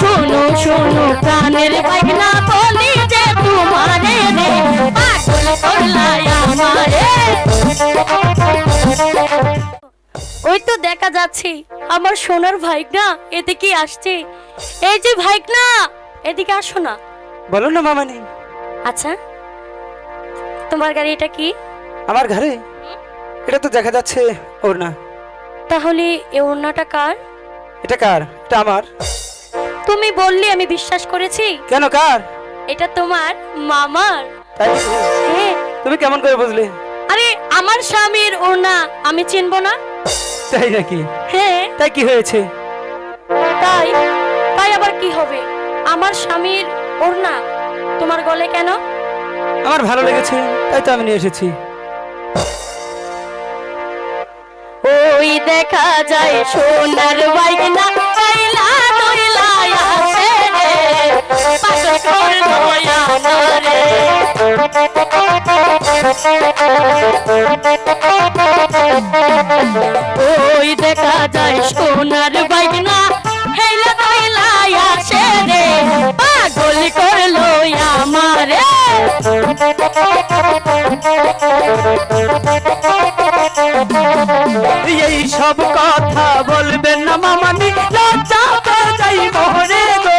শোনো শোনো প্রাণের পাইনা বলি যে তোমারে রে পাগল করলাই আমারে। ওই তো দেখা যাচ্ছে আমার সোনার ভাইকনা এদিকে আসছে। এই যে ভাইকনা এদিকে আসো না। বলো না মামানি। আচ্ছা তোমার গাড়ি এটা কি? আমার ঘরে এটা তো দেখা যাচ্ছে ওর না। তাহলে এ ওড়নাটা কার? এটা কার? এটা আমার। তুমি বললে আমি বিশ্বাস করেছি। কেন কার? এটা তোমার মামার। তাই? হ্যাঁ। তুমি কেমন করে বুঝলে? আরে আমার স্বামীর ওড়না আমি চিনবো না। তাই নাকি? হ্যাঁ। তাই কি হয়েছে? তাই তাই আবার কি হবে? আমার স্বামীর ওড়না তোমার গলে কেন? আমার ভালো লেগেছে তাই তো আমি নিয়ে এসেছি। দেখা যায়, সোনার কাইলা আসে রে। ওই দেখা যায়, সোনার বাইকনা হেলা দইলা আসে রে। পাগল করল আমারে। এই সব কথা বলবেন না মামানি, লজ্জা যাই মোহরে গো।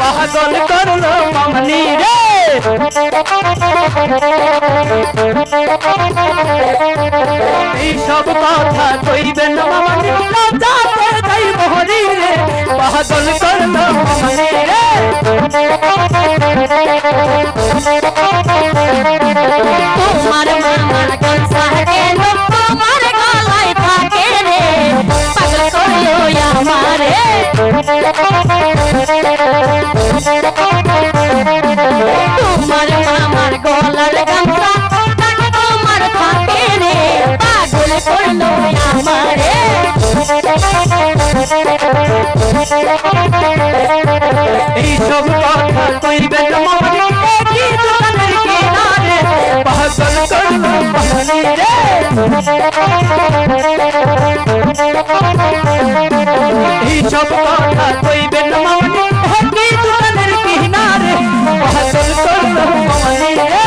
পাগল করল মামানি রে। এই সব কথা কইবেন না মামানি, লজ্জা যাই মোহরে রে। পাগল করল মামানি রে। তোমার গলসা কেন? তোমার এই সব কথা কইবেন না মামানি একই দোকানের কিনারে? পাগল করল মামানি রে এই সব কথা কইবেন না মামানি একই দোকানের কিনারে? পাগল করল মামানি রে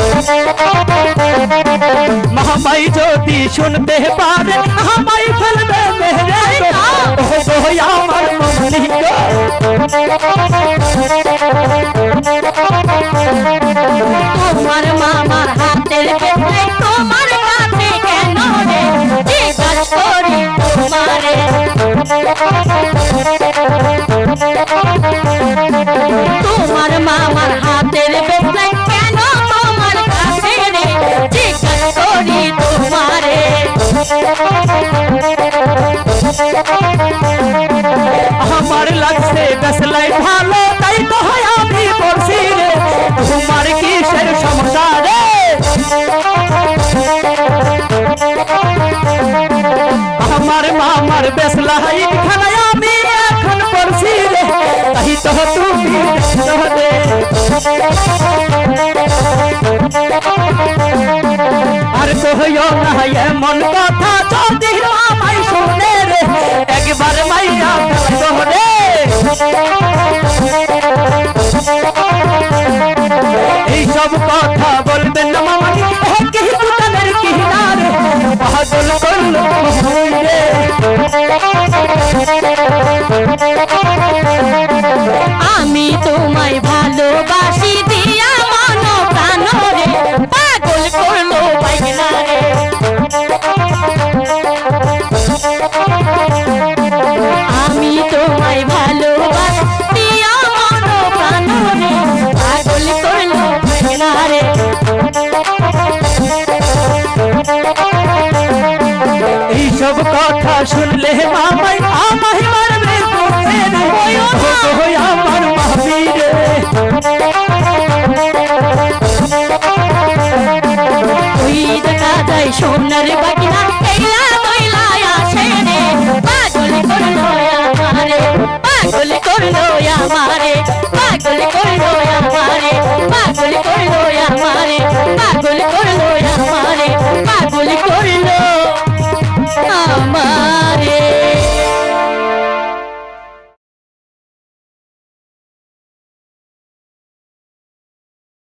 মামাই যদি শুনতে পারে, আমায় ফেলবে গো আমার মনি তোমার মামার হাতের বেঁধে তোমার কাছে কেন রে? জিজ্ঞাস করি তোমার। আর বেশ লাহাইট খানায় আমি এখন পড়ছি রে। তাই তো তুমি হতে আর কহিও না এমন কথা যদি আমায় শুনে রে, একবার মাইয়া তোরে এই সব কথা